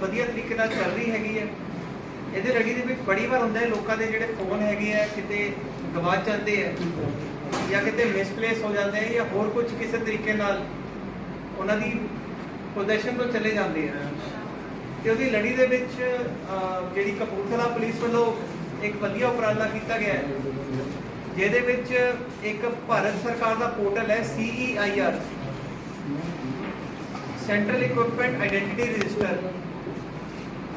ਵਧੀਆ ਤਰੀਕੇ ਨਾਲ ਚੱਲ ਰਹੀ ਹੈਗੀ ਹੈ। ਇਹਦੇ ਲੜੀ ਦੇ ਵਿੱਚ ਬੜੀ ਵਾਰ ਹੁੰਦਾ ਹੈ, ਲੋਕਾਂ ਦੇ ਜਿਹੜੇ ਫੋਨ ਹੈਗੇ ਆ, ਕਿਤੇ ਗਵਾਚ ਜਾਂਦੇ ਆ, ਜਾਂ ਕਿਤੇ ਮਿਸਪਲੇਸ ਹੋ ਜਾਂਦੇ ਆ, ਜਾਂ ਹੋਰ ਕੁਝ ਕਿਸੇ ਤਰੀਕੇ ਨਾਲ ਉਹਨਾਂ ਦੀ ਪੋਜੀਸ਼ਨ ਤੋਂ ਚਲੇ ਜਾਂਦੇ ਆ। ਤੇ ਉਹਦੀ ਲੜੀ ਦੇ ਵਿੱਚ ਜਿਹੜੀ ਕਪੂਰਥਲਾ ਪੁਲਿਸ ਵੱਲੋਂ ਇੱਕ ਵਧੀਆ ਉਪਰਾਲਾ ਕੀਤਾ ਗਿਆ ਹੈ, ਜਿਹਦੇ ਵਿੱਚ ਇੱਕ ਭਾਰਤ ਸਰਕਾਰ ਦਾ ਪੋਰਟਲ ਹੈ E CEIR central equipment identity register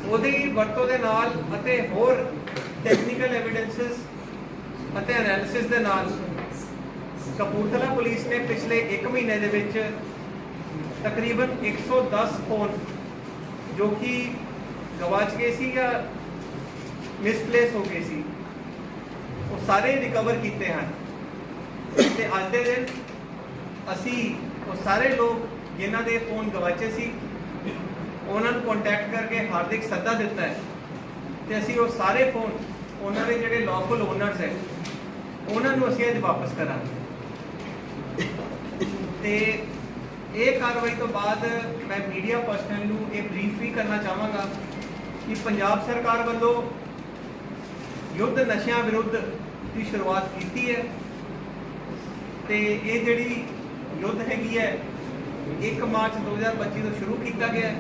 ਉਹਦੀ ਵਰਤੋਂ ਦੇ ਨਾਲ ਅਤੇ ਹੋਰ ਟੈਕਨੀਕਲ ਐਵੀਡੈਂਸਸ ਅਤੇ ਐਨਾਲਿਸਿਸ ਦੇ ਨਾਲ ਕਪੂਰਥਲਾ ਪੁਲਿਸ ਨੇ ਪਿਛਲੇ 1 ਮਹੀਨੇ ਦੇ ਵਿੱਚ ਤਕਰੀਬਨ 110 ਫੋਨ ਜੋ ਕਿ ਗਵਾਚ ਗਏ ਸੀ ਜਾਂ ਮਿਸਪਲੇਸ ਹੋ ਗਏ ਸੀ, ਉਹ ਸਾਰੇ ਰਿਕਵਰ ਕੀਤੇ ਹਨ। ਤੇ ਅੱਜ ਦੇ ਦਿਨ ਅਸੀਂ ਉਹ ਸਾਰੇ ਲੋਕ ਜਿਨ੍ਹਾਂ ਦੇ ਫੋਨ ਗਵਾਚੇ ਸੀ ਉਹਨਾਂ ਨੂੰ ਕੰਟੈਕਟ ਕਰਕੇ ਹਾਰਦਿਕ ਸੱਦਾ ਦਿੱਤਾ ਹੈ। ਤੇ ਅਸੀਂ ਉਹ ਸਾਰੇ ਫੋਨ ਉਹਨਾਂ ਦੇ ਜਿਹੜੇ ਲawful ਓਨਰਸ ਹੈ, ਉਹਨਾਂ ਨੂੰ ਅਸੀਂ ਅੱਜ ਵਾਪਸ ਕਰਾਂਗੇ। ਤੇ ਇਹ ਕਾਰਵਾਈ ਤੋਂ ਬਾਅਦ ਮੈਂ ਮੀਡੀਆ ਪਰਸਨਲ ਨੂੰ ਇਹ ਬਰੀਫ ਵੀ ਕਰਨਾ ਚਾਹਾਂਗਾ ਕਿ ਪੰਜਾਬ ਸਰਕਾਰ ਵੱਲੋਂ ਯੁੱਧ ਨਸ਼ਿਆਂ ਵਿਰੁੱਧ ਦੀ ਸ਼ੁਰੂਆਤ ਕੀਤੀ ਹੈ। ਤੇ ਇਹ ਜਿਹੜੀ ਯੁੱਧ ਹੈਗੀ ਹੈ 1 ਮਾਰਚ 2025 ਤੋਂ ਸ਼ੁਰੂ ਕੀਤਾ ਗਿਆ ਹੈ।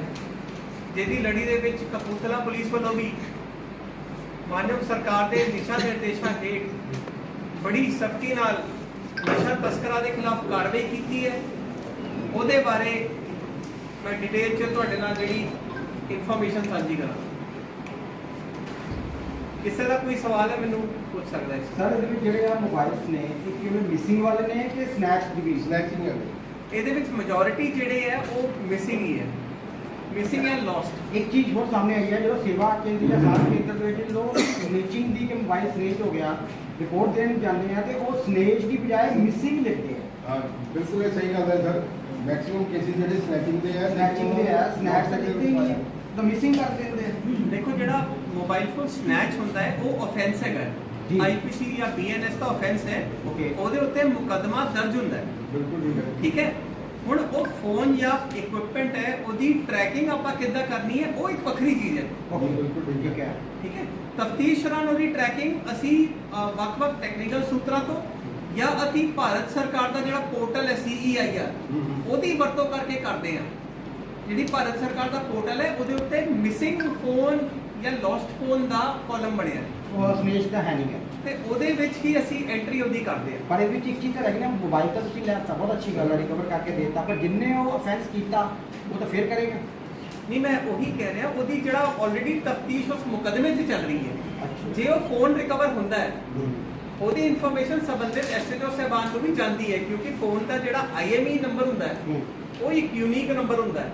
ਜਿਹਦੀ ਲੜੀ ਦੇ ਵਿੱਚ ਕਪੂਰਥਲਾ ਪੁਲਿਸ ਵੱਲੋਂ ਵੀ ਮਾਨਯੋਗ ਸਰਕਾਰ ਦੇ ਦਿਸ਼ਾ ਨਿਰਦੇਸ਼ਾਂ ਹੇਠ ਬੜੀ ਸਖਤੀ ਨਾਲ ਨਸ਼ਾ ਤਸਕਰਾਂ ਦੇ ਖਿਲਾਫ ਕਾਰਵਾਈ ਕੀਤੀ ਹੈ। ਉਹਦੇ ਬਾਰੇ ਮੈਂ ਡਿਟੇਲ 'ਚ ਤੁਹਾਡੇ ਨਾਲ ਜਿਹੜੀ ਇਨਫੋਰਮੇਸ਼ਨ ਸਾਂਝੀ ਕਰਾਂ ਕਿਸੇ ਦਾ ਕੋਈ ਸਵਾਲ ਹੈ ਮੈਨੂੰ ਪੁੱਛ ਸਕਦਾ ਹੈ। ਸਰ ਇਹਦੇ ਵਿੱਚ ਜਿਹੜੇ ਆ ਮੋਬਾਈਲਸ ਨੇ ਇਹ ਕਿਵੇਂ ਮਿਸਿੰਗ ਵਾਲੇ ਨੇ ਕਿ ਸਨੈਚ ਦੀ ਵੀ ਸਨੈਚਿੰਗ ਹੈ ਇਹਦੇ ਵਿੱਚ ਮੈਜੋਰਿਟੀ ਜਿਹੜੇ ਹੈ ਉਹ ਮਿਸਿੰਗ ਹੀ ਹੈ। ਮਿਸਿੰਗ ਹੈ ਲੋਸਟ ਇੱਕ ਚੀਜ਼ ਹੋਰ ਸਾਹਮਣੇ ਆਈ ਹੈ ਜਦੋਂ ਸੇਵਾ ਕੇਂਦਰ ਜਾਂ ਸਾਰ ਕੇਂਦਰ ਦੇ ਵਿੱਚ ਲੋਕ ਸਨੇਚਿੰਗ ਦੀ ਕਿ ਮੋਬਾਈਲ ਸਨੇਚ ਹੋ ਗਿਆ ਰਿਪੋਰਟ ਦੇਣ ਜਾਂਦੇ ਆ ਤੇ ਉਹ ਸਨੇਚ ਦੀ ਬਜਾਏ ਮਿਸਿੰਗ ਲਿਖਦੇ ਆ ਹਾਂ ਬਿਲਕੁਲ ਇਹ ਸਹੀ ਗੱਲ ਹੈ ਸਰ ਮੈਕਸਿਮਮ ਕੇਸਿਸ ਜਿਹੜੇ ਸਨੈਚਿੰਗ ਦੇ ਆ ਸਨੈਚਿੰਗ ਦੇ ਆ ਸਨੈਚ ਤਾਂ ਲਿਖਦੇ ਹੀ ਨਹੀਂ ਤਾਂ ਮਿਸਿੰਗ ਕਰ ਦਿੰਦੇ ਆ ਦੇਖੋ ਜਿਹੜਾ ਮੋਬਾਈਲ ਫੋਨ ਸਨੈਚ ਹੁੰਦਾ ਹੈ ਉਹ ਆਫੈਂਸ ਹੈਗਾ ਜੀ। ਆਈਪੀਸੀ ਜਾਂ ਬੀਐਨਐਸ ਦਾ ਆਫੈਂਸ ਹੈ Okay. ਉਹਦੇ ਉੱਤੇ ਮੁਕੱਦਮਾ ਦਰਜ ਹੁੰਦਾ ਹੈ ਬਿਲਕੁਲ ਠੀਕ ਹੈ ਠੀਕ ਹੈ ਹੁਣ ਉਹ ਫੋਨ ਜਾਂ ਇਕਵਿਪਮੈਂਟ ਹੈ ਉਹਦੀ ਟਰੈਕਿੰਗ ਆਪਾਂ ਕਿੱਦਾਂ ਕਰਨੀ ਹੈ ਉਹ ਇੱਕ ਵੱਖਰੀ ਚੀਜ਼ ਹੈ। ਠੀਕ ਹੈ। ਠੀਕ ਹੈ। ਤਫਤੀਸ਼ ਦੌਰਾਨ ਉਹਦੀ ਟਰੈਕਿੰਗ ਅਸੀਂ ਵੱਖ-ਵੱਖ ਟੈਕਨੀਕਲ ਸੂਤਰਾਂ ਤੋਂ ਜਾਂ ਅਸੀਂ ਭਾਰਤ ਸਰਕਾਰ ਦਾ ਜਿਹੜਾ ਪੋਰਟਲ ਹੈ ਹੂੰ, ਹੂੰ। ਉਹਦੀ ਵਰਤੋਂ ਕਰਕੇ ਕਰਦੇ ਹਾਂ। ਜਿਹੜੀ ਭਾਰਤ ਸਰਕਾਰ ਦਾ ਪੋਰਟਲ ਹੈ ਉਹਦੇ ਉੱਤੇ ਮਿਸਿੰਗ ਫੋਨ ਜਾਂ ਲੋਸਟ ਫੋਨ ਦਾ ਕਾਲਮ ਬਣਿਆ। ਹੈ ਉਹ ਸਨੇਚ ਦਾ ਹੈ ਨਹੀਂ ਹੈ। ਤੇ ਉਹਦੇ ਵਿੱਚ ਹੀ ਅਸੀਂ ਐਂਟਰੀ ਉਹਦੀ ਕਰਦੇ ਹਾਂ। ਪਰ ਇਹ ਵਿੱਚ ਇੱਕ ਚੀਜ਼ ਤਾਂ ਰਹਿ ਗਈ ਨਾ ਮੋਬਾਈਲ ਤਾਂ ਤੁਸੀਂ ਲੈ ਤਾਂ ਬਹੁਤ ਅੱਛੀ ਗੱਲ ਹੈ ਰਿਕਵਰ ਕਰਕੇ ਦੇਤਾ ਪਰ ਜਿੰਨੇ ਉਹ ਅਫੈਂਸ ਕੀਤਾ ਉਹ ਤਾਂ ਫੇਰ ਕਰੇਗਾ। ਨਹੀਂ ਮੈਂ ਉਹੀ ਕਹਿ ਰਿਹਾ ਉਹਦੀ ਜਿਹੜਾ ਆਲਰੇਡੀ ਤਫਤੀਸ਼ ਉਸ ਮੁਕੱਦਮੇ 'ਚ ਚੱਲ ਰਹੀ ਹੈ। ਜੇ ਉਹ ਫੋਨ ਰਿਕਵਰ ਹੁੰਦਾ ਹੈ ਉਹਦੀ ਇਨਫੋਰਮੇਸ਼ਨ ਸੰਬੰਧਿਤ ਐਸਐਚਓ ਸਾਹਿਬਾਨ ਨੂੰ ਵੀ ਜਾਂਦੀ ਹੈ ਕਿਉਂਕਿ ਫੋਨ ਦਾ ਜਿਹੜਾ ਆਈਐਮਈ ਨੰਬਰ ਹੁੰਦਾ ਹੈ। ਉਹ ਇੱਕ ਯੂਨੀਕ ਨੰਬਰ ਹੁੰਦਾ ਹੈ।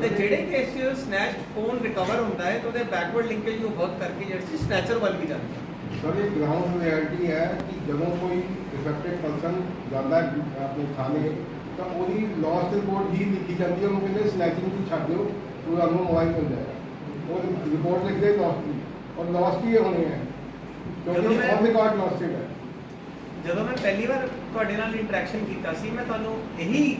ਤੇ ਜਿਹੜੇ ਕੇਸ 'ਚ ਸਨੈਚ ਫੋਨ ਰਿਕਵਰ ਹੁੰਦਾ ਹੈ ਤਾਂ ਉਹਦੇ ਬੈਕਵਰਡ ਲਿੰਕੇਜ ਨੂੰ ਬਹੁਤ ਕਰਕੇ ਜਿਹੜੀ ਸਨੈਚਰ ਵੱਲ ਵੀ ਜਾਂਦੀ ਹੈ। ਸਰ ਇਹ ਗਰਾਊਂਡ ਰਿਐਲਿਟੀ ਹੈ ਕਿ ਜਦੋਂ ਕੋਈ ਇਫੈਕਟਡ ਪਰਸਨ ਜਾਂਦਾ ਹੈ ਆਪਣੇ ਥਾਣੇ ਤਾਂ ਉਹਦੀ ਲਾਸਟ ਰਿਪੋਰਟ ਹੀ ਲਿਖੀ ਜਾਂਦੀ ਹੈ। ਉਹਨੂੰ ਕਹਿੰਦੇ ਸਨੈਚਿੰਗ ਦੀ ਛੱਡ ਦਿਓ ਉਹ ਤੁਹਾਨੂੰ ਮੋਬਾਈਲ ਮਿਲ ਜਾਏਗਾ। ਉਹ ਰਿਪੋਰਟ ਲਿਖਦੇ ਲਾਸਟ ਦੀ ਔਰ ਲਾਸਟ ਹੀ ਹੋਣੀ ਹੈ ਕਿਉਂਕਿ ਔਨ ਰਿਕਾਰਡ ਲਾਸਟਡ ਹੈ। ਜਦੋਂ ਮੈਂ ਪਹਿਲੀ ਵਾਰ ਤੁਹਾਡੇ ਨਾਲ ਇੰਟਰੈਕਸ਼ਨ ਕੀਤਾ ਸੀ ਮੈਂ ਤੁਹਾਨੂੰ ਇਹੀ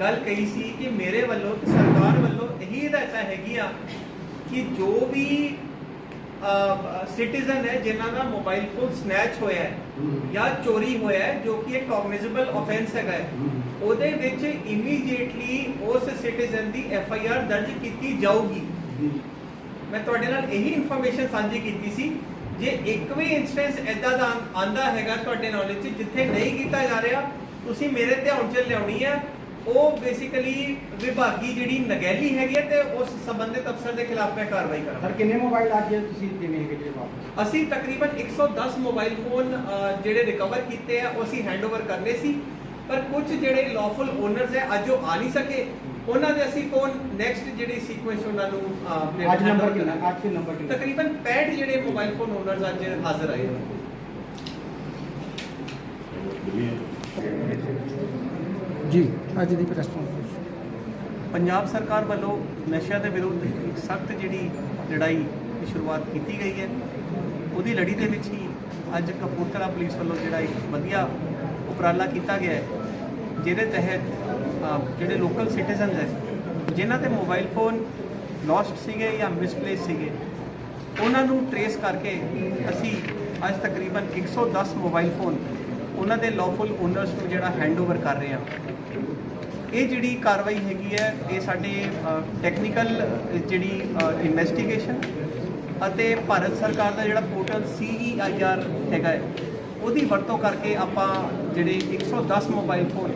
ਗੱਲ ਕਹੀ ਸੀ ਕਿ ਮੇਰੇ ਵੱਲੋਂ ਸਰਕਾਰ ਵੱਲੋਂ ਇਹੀ ਹਦਾਇਤਾਂ ਹੈਗੀਆਂ ਕਿ ਜੋ ਵੀ ਸਿਟੀਜ਼ਨ ਹੈ ਜਿਨ੍ਹਾਂ ਦਾ ਮੋਬਾਈਲ ਫੋਨ ਸਨੈਚ ਹੋਇਆ ਹੈ ਜਾਂ ਚੋਰੀ ਹੋਇਆ ਹੈ ਜੋ ਕਿ ਇੱਕ ਕੌਗਨਿਜ਼ੇਬਲ ਆਫੈਂਸ ਹੈਗਾ ਹੈ। ਉਹਦੇ ਵਿੱਚ ਇਮੀਡੀਏਟਲੀ ਉਸ ਸਿਟੀਜ਼ਨ ਦੀ ਐਫ ਆਈ ਆਰ ਦਰਜ ਕੀਤੀ ਜਾਊਗੀ। ਮੈਂ ਤੁਹਾਡੇ ਨਾਲ ਇਹੀ ਇਨਫੋਰਮੇਸ਼ਨ ਸਾਂਝੀ ਕੀਤੀ ਸੀ ਜੇ ਇੱਕ ਵੀ ਇਨਸਟੈਂਸ ਐਦਾਂ ਦਾ ਆਂਦਾ ਹੈਗਾ ਤੁਹਾਡੇ ਨੌਲੇਜ 'ਚ ਜਿੱਥੇ ਨਹੀਂ ਕੀਤਾ ਜਾ ਰਿਹਾ ਤੁਸੀਂ ਮੇਰੇ ਧਿਆਨ 'ਚ ਲਿਆਉਣੀ ਹੈ ਉਹ ਬੇਸਿਕਲੀ ਵਿਭਾਗੀ ਜਿਹੜੀ ਨਗੈਲੀ ਹੈਗੀ ਹੈ ਤੇ ਉਸ ਸੰਬੰਧਿਤ ਅਫਸਰ ਦੇ ਖਿਲਾਫ ਮੈਂ ਕਾਰਵਾਈ ਸਰ ਕਰਾਂਗਾ ਕਿੰਨੇ ਮੋਬਾਈਲ ਅੱਜ ਤੁਸੀਂ ਦੇਣੇ ਹੈਗੇ ਜਿਹੜੇ ਵਾਪਸ? ਅਸੀਂ ਤਕਰੀਬਨ 110 ਮੋਬਾਈਲ ਫੋਨ ਅ, ਜਿਹੜੇ ਰਿਕਵਰ ਕੀਤੇ ਆ ਉਹ ਅਸੀਂ ਹੈਂਡਓਵਰ ਕਰਨੇ ਸੀ। ਪਰ ਕੁਝ ਜਿਹੜੇ ਲawful ਓਨਰਸ ਹੈ ਅੱਜ ਉਹ ਆ ਨਹੀਂ ਸਕੇ। ਉਹਨਾਂ ਦੇ ਅਸੀਂ ਫੋਨ ਨੈਕਸਟ ਜਿਹੜੀ ਸੀਕੁਐਂਸ ਉਹਨਾਂ ਨੂੰ ਅ, ਅੱਜ ਨੰਬਰ handover ਕਿੰਨਾ? ਕਰਾਂਗੇ। ਅੱਜ ਫਿਰ ਨੰਬਰ ਕਿੰਨਾ? ਤਕਰੀਬਨ 65 ਜਿਹੜੇ ਮੋਬਾਈਲ ਫੋਨ ਓਨਰਸ ਅੱਜ ਹਾਜ਼ਰ ਆਏ ਹੋਏ ਨੇ। ਜੀ, ਅੱਜ ਦੀ ਪ੍ਰੈਸ ਕਾਨਫਰੰਸ ਪੰਜਾਬ ਸਰਕਾਰ ਵੱਲੋਂ ਨਸ਼ਿਆਂ ਦੇ ਵਿਰੁੱਧ ਇੱਕ ਸਖਤ ਜਿਹੜੀ ਲੜਾਈ ਦੀ ਸ਼ੁਰੂਆਤ ਕੀਤੀ ਗਈ ਹੈ। ਉਹਦੀ ਲੜੀ ਦੇ ਵਿੱਚ ਹੀ ਅੱਜ ਕਪੂਰਥਲਾ ਪੁਲਿਸ ਵੱਲੋਂ ਜਿਹੜਾ ਇੱਕ ਵਧੀਆ ਉਪਰਾਲਾ ਕੀਤਾ ਗਿਆ ਹੈ, ਜਿਹਦੇ ਤਹਿਤ ਜਿਹੜੇ ਲੋਕਲ ਸਿਟੀਜ਼ਨਸ ਹੈ, ਜਿਨ੍ਹਾਂ ਦੇ ਮੋਬਾਈਲ ਫੋਨ ਲੋਸਟ ਸੀਗੇ ਜਾਂ ਮਿਸਪਲੇਸ ਸੀਗੇ, ਉਹਨਾਂ ਨੂੰ ਟਰੇਸ ਕਰਕੇ ਅਸੀਂ ਅੱਜ ਤਕਰੀਬਨ 110 ਮੋਬਾਈਲ ਫੋਨ ਉਹਨਾਂ ਦੇ ਲawful ਓਨਰਸ ਨੂੰ ਜਿਹੜਾ ਹੈਂਡਓਵਰ ਕਰ ਰਹੇ ਹਾਂ ਇਹ ਜਿਹੜੀ ਕਾਰਵਾਈ ਹੈਗੀ ਹੈ, ਇਹ ਸਾਡੇ ਟੈਕਨੀਕਲ ਜਿਹੜੀ ਇਨਵੈਸਟੀਗੇਸ਼ਨ ਅਤੇ ਭਾਰਤ ਸਰਕਾਰ ਦਾ ਜਿਹੜਾ ਪੋਰਟਲ CEIR ਹੈਗਾ ਹੈ, ਉਹਦੀ ਵਰਤੋਂ ਕਰਕੇ ਆਪਾਂ ਜਿਹੜੇ 110 ਮੋਬਾਈਲ ਫੋਨ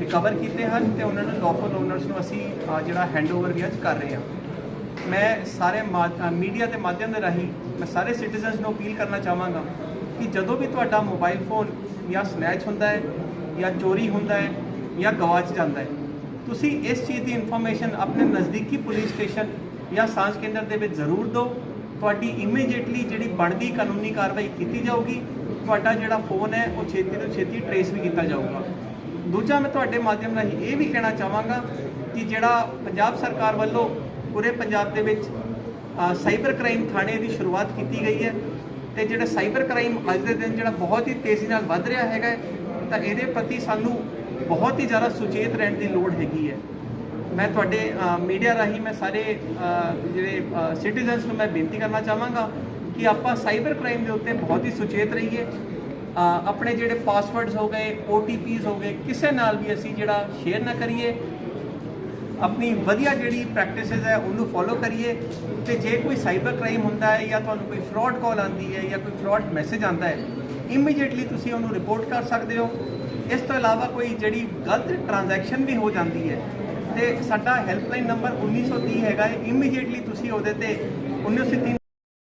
ਰਿਕਵਰ ਕੀਤੇ ਹਨ ਤੇ ਉਹਨਾਂ ਨੂੰ ਲawful ਓਨਰਸ ਨੂੰ ਅਸੀਂ ਜਿਹੜਾ ਹੈਂਡਓਵਰ ਵੀ ਅੱਜ ਕਰ ਰਹੇ ਹਾਂ। ਮੈਂ ਸਾਰੇ ਮੀਡੀਆ ਦੇ ਮਾਧਿਅਮ ਦੇ ਰਾਹੀਂ ਮੈਂ ਸਾਰੇ ਸਿਟੀਜ਼ਨਸ ਨੂੰ ਅਪੀਲ ਕਰਨਾ ਚਾਹਾਂਗਾ ਕਿ ਜਦੋਂ ਵੀ ਤੁਹਾਡਾ ਮੋਬਾਈਲ ਫੋਨ ਜਾਂ ਸਨੈਚ ਹੁੰਦਾ ਹੈ, ਜਾਂ ਚੋਰੀ ਹੁੰਦਾ ਹੈ, ਜਾਂ ਗਵਾਚ ਜਾਂਦਾ ਹੈ। ਤੁਸੀਂ ਇਸ ਚੀਜ਼ ਦੀ ਇਨਫੋਰਮੇਸ਼ਨ ਆਪਣੇ ਨਜ਼ਦੀਕੀ ਪੁਲਿਸ ਸਟੇਸ਼ਨ ਜਾਂ ਸਾਂਝ ਕੇਂਦਰ ਦੇ ਵਿੱਚ ਜ਼ਰੂਰ ਦਿਓ। ਤੁਹਾਡੀ ਇਮੀਡੀਏਟਲੀ ਜਿਹੜੀ ਬਣਦੀ ਕਾਨੂੰਨੀ ਕਾਰਵਾਈ ਕੀਤੀ ਜਾਊਗੀ, ਤੁਹਾਡਾ ਜਿਹੜਾ ਫੋਨ ਹੈ, ਉਹ ਛੇਤੀ ਤੋਂ ਛੇਤੀ ਟਰੇਸ ਵੀ ਕੀਤਾ ਜਾਊਗਾ। ਦੂਜਾ ਮੈਂ ਤੁਹਾਡੇ ਮਾਧਿਅਮ ਰਾਹੀਂ ਇਹ ਵੀ ਕਹਿਣਾ ਚਾਹਾਂਗਾ ਕਿ ਜਿਹੜਾ ਪੰਜਾਬ ਸਰਕਾਰ ਵੱਲੋਂ ਪੂਰੇ ਪੰਜਾਬ ਦੇ ਵਿੱਚ ਸਾਈਬਰ ਕ੍ਰਾਈਮ ਥਾਣੇ ਦੀ ਸ਼ੁਰੂਆਤ ਕੀਤੀ ਗਈ ਹੈ। ਤੇ ਜਿਹੜਾ ਸਾਈਬਰ ਕ੍ਰਾਈਮ ਅੱਜ ਦੇ ਦਿਨ ਜਿਹੜਾ ਬਹੁਤ ਹੀ ਤੇਜ਼ੀ ਨਾਲ ਵੱਧ ਰਿਹਾ ਹੈਗਾ ਤਾਂ ਇਹਦੇ ਪ੍ਰਤੀ ਸਾਨੂੰ ਬਹੁਤ ਹੀ ਜ਼ਿਆਦਾ ਸੁਚੇਤ ਰਹਿਣ ਦੀ ਲੋੜ ਹੈਗੀ ਹੈ। ਮੈਂ ਤੁਹਾਡੇ ਮੀਡੀਆ ਰਾਹੀਂ ਮੈਂ ਸਾਰੇ ਜਿਹੜੇ ਸਿਟੀਜ਼ਨਸ ਨੂੰ ਮੈਂ ਬੇਨਤੀ ਕਰਨਾ ਚਾਹਾਂਗਾ ਕਿ ਆਪਾਂ ਸਾਈਬਰ ਕ੍ਰਾਈਮ ਦੇ ਉੱਤੇ ਬਹੁਤ ਹੀ ਸੁਚੇਤ ਰਹੀਏ। ਆਪਣੇ ਜਿਹੜੇ ਪਾਸਵਰਡਸ ਹੋ ਗਏ OTPs ਹੋ ਗਏ, ਕਿਸੇ ਨਾਲ ਵੀ ਅਸੀਂ ਜਿਹੜਾ ਸ਼ੇਅਰ ਨਾ ਕਰੀਏ। ਆਪਣੀ ਵਧੀਆ ਜਿਹੜੀ ਪ੍ਰੈਕਟਿਸਿਸ ਹੈ, ਉਹਨੂੰ ਫੋਲੋ ਕਰੀਏ। ਤੇ ਜੇ ਕੋਈ ਸਾਈਬਰ ਕ੍ਰਾਈਮ ਹੁੰਦਾ ਹੈ ਜਾਂ ਤੁਹਾਨੂੰ ਕੋਈ ਫਰਾਡ ਕਾਲ ਆਉਂਦੀ ਹੈ ਜਾਂ ਕੋਈ ਫਰਾਡ ਮੈਸੇਜ ਆਉਂਦਾ ਹੈ ਇਮੀਡੀਏਟਲੀ ਤੁਸੀਂ ਉਹਨੂੰ ਰਿਪੋਰਟ ਕਰ ਸਕਦੇ ਹੋ। ਇਸ ਤੋਂ ਇਲਾਵਾ ਕੋਈ ਜਿਹੜੀ ਗਲਤ ਟ੍ਰਾਂਜੈਕਸ਼ਨ ਵੀ ਹੋ ਜਾਂਦੀ ਹੈ, ਤੇ ਸਾਡਾ ਹੈਲਪਲਾਈਨ ਨੰਬਰ 1930 ਹੈਗਾ ਹੈ। ਇਮੀਡੀਏਟਲੀ ਤੁਸੀਂ ਉਹਦੇ ਤੇ 1930